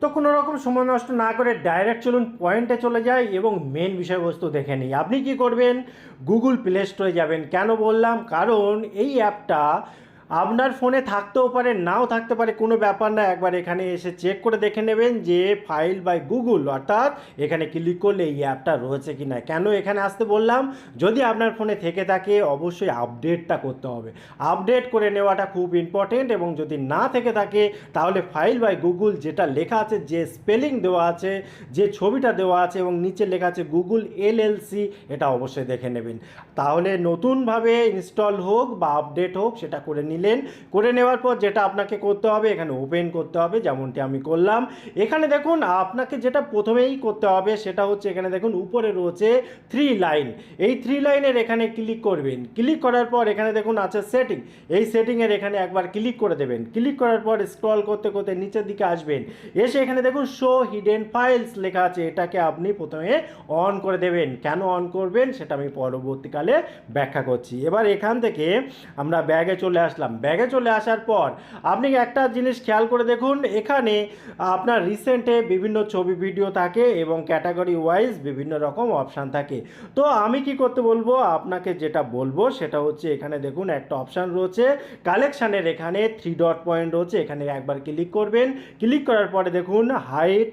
তো কোনো রকম সময় নষ্ট না করে ডাইরেক্ট চলুন পয়েন্টে চলে যাই এবং মেন বিষয়বস্তু দেখে নিই। আপনি কি করবেন? গুগল প্লে স্টোরে যাবেন। কেন বললাম? কারণ এই অ্যাপটা আপনার ফোনে থাকতেও পারে, নাও থাকতে পারে, কোনো ব্যাপার না। একবার এখানে এসে চেক করে দেখে নেবেন যে ফাইল বাই গুগল অর্থাৎ এখানে ক্লিক করলে এই অ্যাপটা রয়েছে কি না। কেন এখানে আসতে বললাম? যদি আপনার ফোনে থেকে থাকে, অবশ্যই আপডেটটা করতে হবে। আপডেট করে নেওয়াটা খুব ইম্পর্টেন্ট এবং যদি না থেকে থাকে, তাহলে ফাইল বাই গুগল যেটা লেখা আছে, যে স্পেলিং দেওয়া আছে, যে ছবিটা দেওয়া আছে এবং নিচে লেখা আছে গুগল এলএলসি এটা অবশ্যই দেখে নেবেন। তাহলে নতুনভাবে ইনস্টল হোক বা আপডেট হোক, সেটা করে নিলেন। করে নেওয়ার পর যেটা আপনাকে করতে হবে, এখানে ওপেন করতে হবে, যেমনটি আমি করলাম। এখানে দেখুন, আপনাকে যেটা প্রথমেই করতে হবে, সেটা হচ্ছে এখানে দেখুন, উপরে রয়েছে থ্রি লাইন এই থ্রি লাইনের এখানে ক্লিক করবেন। ক্লিক করার পর এখানে দেখুন, আছে সেটিং এই সেটিংয়ের এখানে একবার ক্লিক করে দেবেন। ক্লিক করার পর স্ক্রল করতে করতে নিচের দিকে আসবেন। এসে এখানে দেখুন শো হিডেন ফাইলস লেখা আছে, এটাকে আপনি প্রথমে অন করে দেবেন। কেন অন করবেন, সেটা আমি পরবর্তীকালে ব্যাখ্যা করছি। এবার এখান থেকে আমরা ব্যাগে চলে আসলাম। ব্যাগে চলে আসার পর আপনি একটা জিনিস খেয়াল করে দেখুন, এখানে আপনার রিসেন্টে বিভিন্ন ছবি ভিডিও থাকে এবং ক্যাটাগরি ওয়াইজ বিভিন্ন রকম অপশান থাকে। তো আমি কি করতে বলব? আপনাকে যেটা বলব সেটা হচ্ছে এখানে দেখুন একটা অপশান রয়েছে। কালেকশানের এখানে থ্রি ডট পয়েন্ট রয়েছে। এখানে একবার ক্লিক করবেন। ক্লিক করার পরে দেখুন হাইট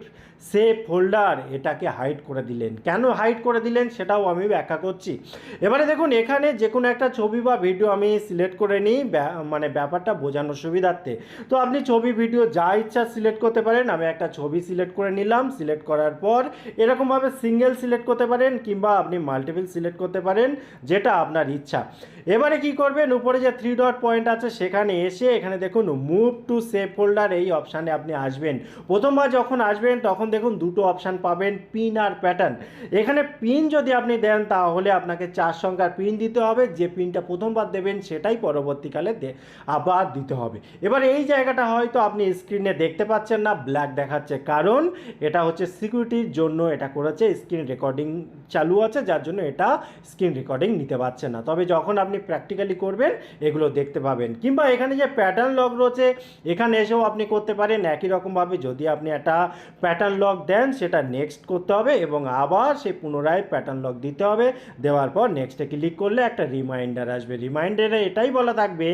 সেভ ফোল্ডার এটাকে হাইড করে দিলেন। কেন হাইড করে দিলেন সেটাও আমি ব্যাখ্যা করছি। এবারে দেখুন, এখানে যে কোনো একটা ছবি বা ভিডিও আমি সিলেক্ট করে নিই মানে ব্যাপারটা বোঝানোর সুবিধার্থে। তো আপনি ছবি ভিডিও যা ইচ্ছা সিলেক্ট করতে পারেন। আমি একটা ছবি সিলেক্ট করে নিলাম সিলেক্ট করার পর এরকমভাবে সিঙ্গেল সিলেক্ট করতে পারেন কিংবা আপনি মাল্টিপল সিলেক্ট করতে পারেন, যেটা আপনার ইচ্ছা। এবারে কি করবেন? উপরে যে থ্রি ডট পয়েন্ট আছে, সেখানে এসে এখানে দেখুন মুভ টু সেভ ফোল্ডার এই অপশানে আপনি আসবেন। প্রথমবার যখন আসবেন, তখন দেখুন, দুটো অপশান পাবেন পিন আর প্যাটার্ন এখানে পিন যদি আপনি দেন, তাহলে আপনাকে চার সংখ্যার পিন দিতে হবে। যে পিনটা প্রথমবার দেবেন, সেটাই পরবর্তীকালে আবার দিতে হবে। এবার এই জায়গাটা হয়তো আপনি স্ক্রিনে দেখতে পাচ্ছেন না ব্ল্যাক দেখাচ্ছে। কারণ এটা হচ্ছে সিকিউরিটির জন্য এটা করেছে স্ক্রিন রেকর্ডিং চালু আছে, যার জন্য এটা স্ক্রিন রেকর্ডিং নিতে পারছে না। তবে যখন আপনি প্র্যাকটিক্যালি করবেন, এগুলো দেখতে পাবেন। কিংবা এখানে যে প্যাটার্ন লগ রয়েছে, এখানে এসেও আপনি করতে পারেন। একই রকমভাবে যদি আপনি একটা প্যাটার্ন লগ দেন, সেটা নেক্সট করতে হবে এবং আবার সেই পুনরায় প্যাটার্ন লগ দিতে হবে। দেওয়ার পর নেক্সটে ক্লিক করলে একটা রিমাইন্ডার আসবে। রিমাইন্ডারে এটাই বলা থাকবে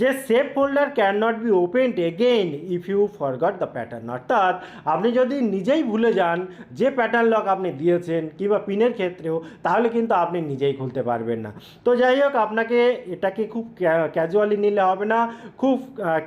যে save folder can not be opened again if you forgot the pattern অর্থাৎ আপনি যদি নিজেই ভুলে যান যে প্যাটার্ন লক আপনি দিয়েছেন কিংবা পিনের ক্ষেত্রেও, তাহলে কিন্তু আপনি নিজেই খুলতে পারবেন না। তো যাই হোক, আপনাকে এটাকে খুব ক্যাজুয়ালি নিলে হবে না। খুব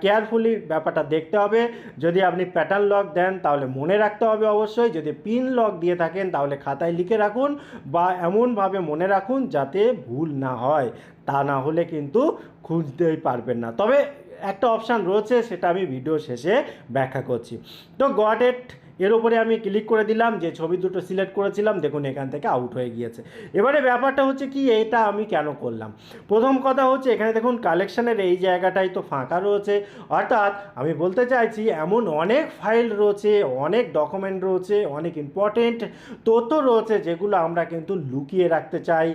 কেয়ারফুলি ব্যাপারটা দেখতে হবে। যদি আপনি প্যাটার্ন লক দেন, তাহলে মনে রাখতে হবে অবশ্যই। যদি পিন লক দিয়ে থাকেন, তাহলে খাতায় লিখে রাখুন বা এমনভাবে মনে রাখুন যাতে ভুল না হয়। তা না হলে কিন্তু খুঁজতেই পারবেন না। তবে একটা অপশান রয়েছে, সেটা আমি ভিডিও শেষে ব্যাখ্যা করছি। তো গট এট এর উপরে আমি ক্লিক করে দিলাম, যে ছবি দুটো সিলেক্ট করেছিলাম, দেখুন এখান থেকে আউট হয়ে গিয়েছে। এবারে ব্যাপারটা হচ্ছে কি, এটা আমি কেন করলাম? প্রথম কথা হচ্ছে, এখানে দেখুন কালেকশানের এই জায়গাটাই তো ফাঁকা রয়েছে। অর্থাৎ আমি বলতে চাইছি, এমন অনেক ফাইল রয়েছে, অনেক ডকুমেন্ট রয়েছে, অনেক ইম্পর্টেন্ট তথ্য রয়েছে, যেগুলো আমরা কিন্তু লুকিয়ে রাখতে চাই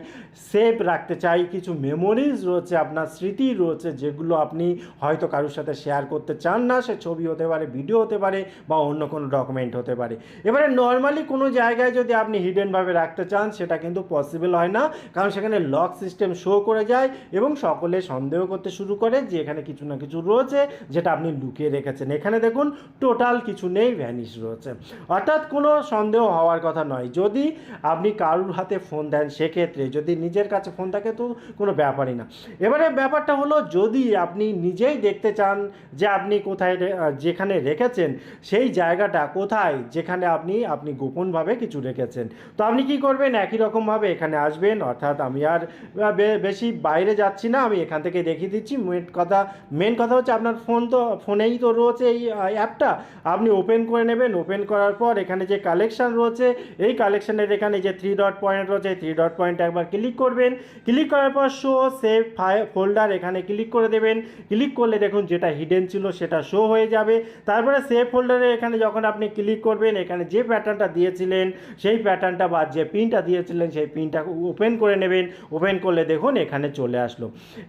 সেভ রাখতে চাই। কিছু মেমোরিজ রয়েছে, আপনার স্মৃতি রয়েছে, যেগুলো আপনি হয়তো কারোর সাথে শেয়ার করতে চান না, সে ছবি হতে পারে ভিডিও হতে পারে, বা অন্য কোনো ডকুমেন্ট হতে পারে। এবারে নর্মালি কোনো জায়গায় যদি আপনি হিডেনভাবে রাখতে চান, সেটা কিন্তু পসিবল হয় না। কারণ সেখানে লক সিস্টেম শো করে যায় এবং সকলে সন্দেহ করতে শুরু করে যে এখানে কিছু না কিছু রয়েছে, যেটা আপনি লুকিয়ে রেখেছেন। এখানে দেখুন টোটাল কিছু নেই ভ্যানিশ রয়েছে। অর্থাৎ কোনো সন্দেহ হওয়ার কথা নয়। যদি আপনি কারুর হাতে ফোন দেন, সেক্ষেত্রে যদি নিজের কাছে ফোন থাকে, তো কোনো ব্যাপারই না। এবারে ব্যাপারটা হলো, যদি আপনি নিজেই দেখতে চান যে আপনি কোথায় যেখানে রেখেছেন, সেই জায়গাটা কোথায় যেখানে আপনি আপনি গোপনভাবে কিছু রেখেছেন। তো আপনি কি করবেন? একই রকমভাবে এখানে আসবেন, অর্থাৎ আমি আর বেশি বাইরে যাচ্ছি না, আমি এখান থেকে দেখিয়ে দিচ্ছি। মেন কথা মেন কথা হচ্ছে আপনার ফোন তো, ফোনেই তো রয়েছে এই অ্যাপটা। আপনি ওপেন করে নেবেন। ওপেন করার পর এখানে যে কালেকশন রয়েছে, এই কালেকশানের এখানে যে থ্রি ডট পয়েন্ট রয়েছে থ্রি ডট পয়েন্ট একবার ক্লিক করবেন। ক্লিক করার পর শো, সেভ ফোল্ডার এখানে ক্লিক করে দেবেন। ক্লিক করলে দেখুন যেটা হিডেন ছিল সেটা শো হয়ে যাবে। তারপরে সেভ ফোল্ডারে এখানে যখন আপনি ক্লিক ক্লিক করবেন, এখানে যে প্যাটার্নটা দিয়েছিলেন, সেই প্যাটার্নটা বা যে পিনটা দিয়েছিলেন, সেই পিনটা ওপেন করে নেবেন। ওপেন করলে দেখুন, এখানে চলে আসলো।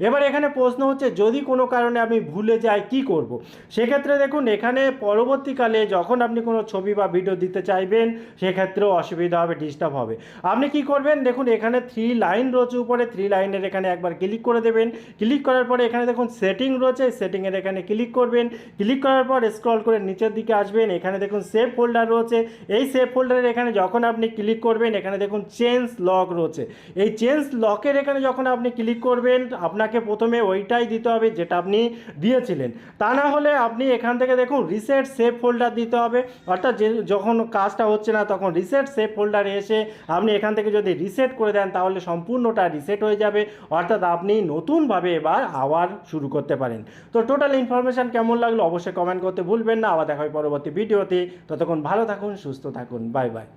এবার এখানে প্রশ্ন হচ্ছে, যদি কোনো কারণে আমি ভুলে যাই, কি করব। সেক্ষেত্রে দেখুন, এখানে পরবর্তীকালে যখন আপনি কোনো ছবি বা ভিডিও দিতে চাইবেন, সেক্ষেত্রেও অসুবিধা হবে ডিস্টার্ব হবে। আপনি কি করবেন? দেখুন, এখানে থ্রি লাইন রয়েছে উপরে থ্রি লাইনের এখানে একবার ক্লিক করে দেবেন। ক্লিক করার পরে এখানে দেখুন সেটিং রয়েছে সেটিংয়ের এখানে ক্লিক করবেন। ক্লিক করার পর স্ক্রল করে নিচের দিকে আসবেন। এখানে দেখুন সেভ ফোল্ডার রয়েছে। এই সেভ ফোল্ডারের এখানে যখন আপনি ক্লিক করবেন, এখানে দেখুন চেঞ্জ লক রয়েছে। এই চেঞ্জ লকের এখানে যখন আপনি ক্লিক করবেন, আপনাকে প্রথমে ওইটাই দিতে হবে যেটা আপনি দিয়েছিলেন। তা না হলে আপনি এখান থেকে দেখুন রিসেট সেভ ফোল্ডার দিতে হবে। অর্থাৎ যখন কাজটা হচ্ছে না, তখন রিসেট সেভ ফোল্ডারে এসে আপনি এখান থেকে যদি রিসেট করে দেন, তাহলে সম্পূর্ণটা রিসেট হয়ে যাবে। অর্থাৎ আপনি নতুনভাবে এবার আবার শুরু করতে পারেন। তো টোটাল ইনফরমেশান কেমন লাগল অবশ্যই কমেন্ট করতে ভুলবেন না। আবার দেখা হয় পরবর্তী ভিডিওতে ততক্ষণ ভালো থাকুন সুস্থ থাকুন বাই বাই।